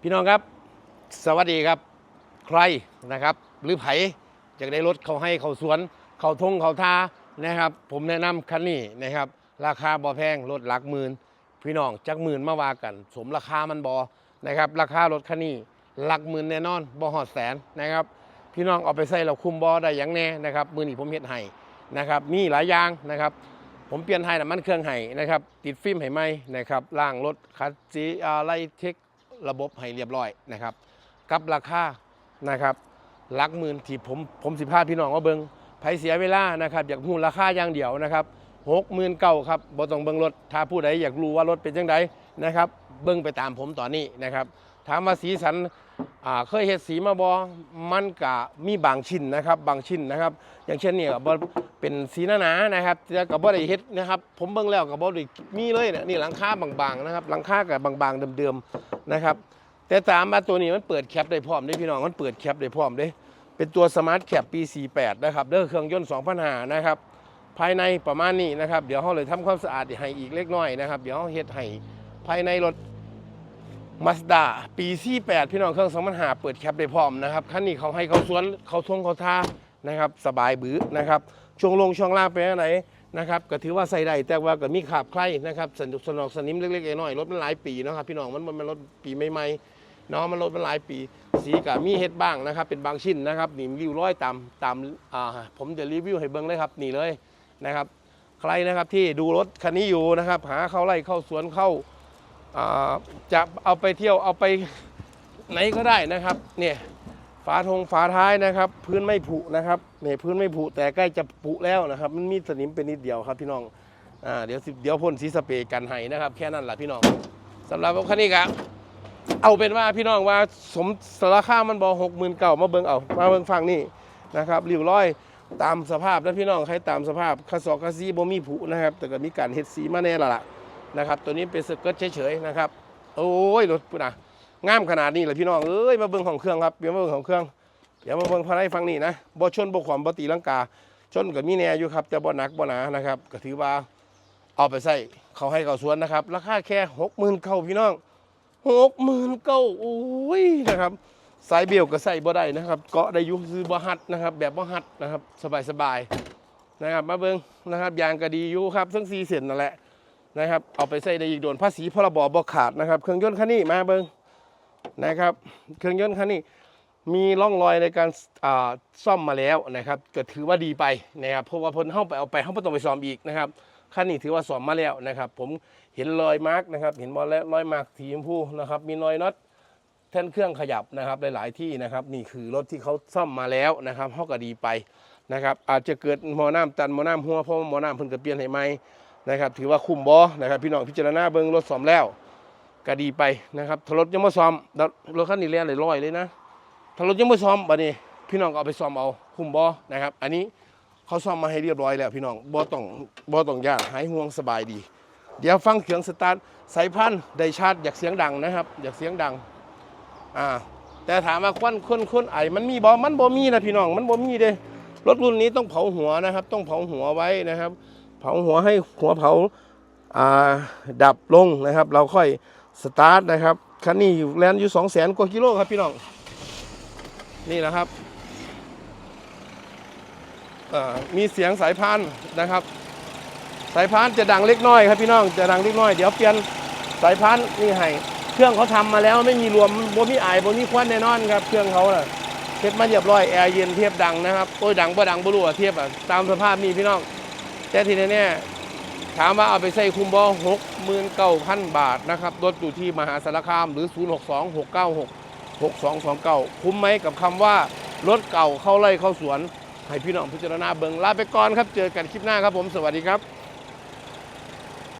พี่น้องครับ สวัสดีครับ ใครนะครับ หรือไผอยากได้รถเขาให้เขาสวน เขาทงเขาทานะครับ ผมแนะนำคันนี้นะครับ ราคาบ่แพงรถหลักหมื่นพี่น้องจักหมื่นมาว่ากัน สมราคามันบอนะครับ ราคารถคันนี้หลักหมื่นแน่นอนบ่หอดแสนนะครับ พี่น้องเอาไปใส่เราคุมบอได้อย่างแน่นะครับมือนี้ผมเฮ็ดให้นะครับ มีหลายอย่างนะครับ ผมเปลี่ยนไทยน้ำมันเครื่องให้นะครับ ติดฟิล์มให้ไหมนะครับล่างรถคัดสีอะไรเทคระบบให้เรียบร้อยนะครับกับราคานะครับลักหมื่นที่ผมผมสิพาพี่น้องว่าเบิงไผเสียเวลานะครับอยากพูดราคาอย่างเดียวนะครับหกหมื่นเก้าครับบ่ต้องเบิงรถถ้าผู้ใดอยากรู้ว่ารถเป็นจังไดนะครับ เบิงไปตามผมตอนนี้นะครับ ถามว่าสีสันเคยเห็ดสีมาบอมันกะมีบางชิ้นนะครับ บางชิ้นนะครับ อย่างเช่นเนี่ยบเป็นสีหนาๆนะครับแต่กับบ่ได้เฮ็ดนะครับ ผมเบิ่งแล้วกับบ่ได้มีเลยเนี่ยนี่หลังคาบางๆนะครับ หลังคากับบางๆเดิมๆนะครับ แต่ตามมาตัวนี้มันเปิดแคปได้พร้อมเด้พี่น้องมันเปิดแคปได้พร้อมเด้เป็นตัวสมาร์ทแคปปี 48 นะครับเด้อเครื่องยนต์2,500นะครับ ภายในประมาณนี้นะครับ เดี๋ยวเราเลยทำความสะอาดให้อีกเล็กน้อยนะครับ เดี๋ยวเราเฮ็ดให้ภายในรถ มาสด้าปี 48 พี่น้องเครื่อง2,500เปิดแคปได้พร้อมนะครับคันนี้เขาให้เขาสวนเขาทวงเขาท่านะครับสบายบื้อนะครับช่วงลงช่วงล่างเป็นอะไรนะครับก็ถือว่าใส่ได้แต่ว่าก็มีขาบใครนะครับสนุกสนอกสนิมเล็กๆน้อยๆรถมันหลายปีนะครับพี่น้องมันมันมันรถปีใหม่ๆเนาะมันรถมันหลายปี สีกับมีเฮ็ดบ้างนะครับเป็นบางชิ้นนะครับนี่รีวิวร้อยตามตามอ่าผมจะรีวิวให้เบิ่งเลยครับนี่เลยนะครับ ใครนะครับที่ดูรถคันนี้อยู่นะครับ หาเข้าไร่เข้าสวนเข้าอ่า จะเอาไปเที่ยวเอาไปไหนก็ได้นะครับเนี่ยฝาทงฝาท้ายนะครับ พื้นไม่ผุนะครับเนี่ยพื้นไม่ผุแต่ใกล้จะผุแล้วนะครับ มันมีสนิมเป็นนิดเดียวครับพี่น้องอ่าเดี๋ยวสิเดี๋ยวพ่นสีสเปรย์กันให้นะครับ แค่นั้นแหละพี่น้องสำหรับรถคันนี้ครับเอาเป็นว่าพี่น้องว่าสมสารค่ามันบอหกหมื่นเก่ามาเบิ่งเอามาเบิ่งฟังนี่นะครับริ้วร้อยตามสภาพแล้วพี่น้องใครตามสภาพคาสอกคาซีบ่มีผุนะครับ แต่ก็มีการเฮ็ดสีมาแน่ละล่ะ นะครับ ตัวนี้เป็นสเกิร์ตเฉยๆนะครับ โอ้ยรถปุ่นะงามขนาดนี้เลยพี่น้องเอ้ยมาเบิ่งของเครื่องครับเดี๋ยวมาเบิ่งของเครื่องเดี๋ยวมาเบิ่งภายในฟังนี่นะบ่ชนบ่ขวามบ่ตีลังกา ชนก็มีแน่อยู่ครับแต่บ่หนักบ่หนานะครับก็ถือว่าเอาไปใส่เขาให้เขาสวนนะครับ ราคาแค่60,000เข้าพี่น้อง60,000เก้าโอ้ยนะครับสายเบี่ยวก็ใส่บ่ได้นะครับ เกาะได้อยุ่ซื้อบ่หัดนะครับ แบบบ่หัดนะครับ สบายสบายๆนะครับ มาเบิ่งนะครับยางก็ดีอยู่ครับทั้ง4เส้นนั่นแหละ นะครับเอาไปใส่ได้อีกโดนภาษีพรบบ่ขาดนะครับ เครื่องยนต์คันนี้มาเบิงนะครับ เครื่องยนต์คันนี้มีร่องรอยในการอ่าซ่อมมาแล้วนะครับก็ถือว่าดีไปนะครับเพราะว่าพิ่นเข้าไปเอาไปเข้าไม่ต้องไปซ่อมอีกนะครับคันนี้ถือว่าซ่อมมาแล้วนะครับ ผมเห็นรอยมาร์กนะครับ เห็นบอลแล้วรอยมาร์กสีชมพูนะครับ มีรอยน็อตแท่นเครื่องขยับนะครับหลาย ๆ ที่นะครับนี่คือรถที่เขาซ่อมมาแล้วนะครับเขาก็ดีไปนะครับ อาจจะเกิดหมอน้ำตันหมอน้ำหัวเพราะหมอน้ำเพิ่นก็เปลี่ยนให้ใหม นะครับ ถือว่าคุ้มบอนะครับ พี่น้องพิจารณาเบิ่งรถซ่อมแล้วก็ดีไปนะครับถ้ารถยังไม่ซ่อมรถคันนี้แล่นเลยร้อยเลยนะถ้ารถยังไม่ซ่อมบัดนี้ พี่น้องก็เอาไปซ่อมเอาคุ้มบอนะครับ อันนี้เขาซ่อมมาให้เรียบร้อยแล้ว พี่น้องบอต้องบอต้องยานหายห่วงสบายดี เดี๋ยวฟังเสียงสตาร์ทสายพันธุ์ได้ชาร์จอยากเสียงดังนะครับ อยากเสียงดังอ่าแต่ถามว่าควันคนคนไอมันมีบอมันบ่มีนะพี่น้องมันบ่มีเด้รถรุ่นนี้ต้องเผาหัวนะครับ ต้องเผาหัวไว้นะครับ เผาหัวให้หัวเผาอ่าดับลงนะครับ เราค่อยสตาร์ทนะครับคันนี้อยู่แลนอยู่สองแสนกว่ากิโลครับพี่น้อง นี่นะครับมีเสียงสายพานนะครับ สายพานจะดังเล็กน้อยครับพี่น้องจะดังเล็กน้อยเดี๋ยวเปลี่ยนสายพานนี่ให้เครื่องเขาทำมาแล้วไม่มีรวมบ่มีไอายบ่มีควันแน่นอนครับเครื่องเขาน่ะเทปมาเรียบร้อยแอร์เย็นเทียบดังนะครับโอ้ยดังบ่ดังบ่รู้อะเทียบอะตามสภาพนี่พี่น้อง แต่ทีนี้เนี่ยถามว่าเอาไปใส่คุมบอหกหมื่นเก้าพันบาทนะครับรถอยู่ที่มหาสารคามหรือ 0 6 2 6 9 6 6 2 2 9 คุ้มไหมกับคำว่ารถเก่าเข้าไร่เข้าสวน ให้พี่น้องพิจารณาเบิงลาไปก่อนครับ เจอกันคลิปหน้าครับผม สวัสดีครับ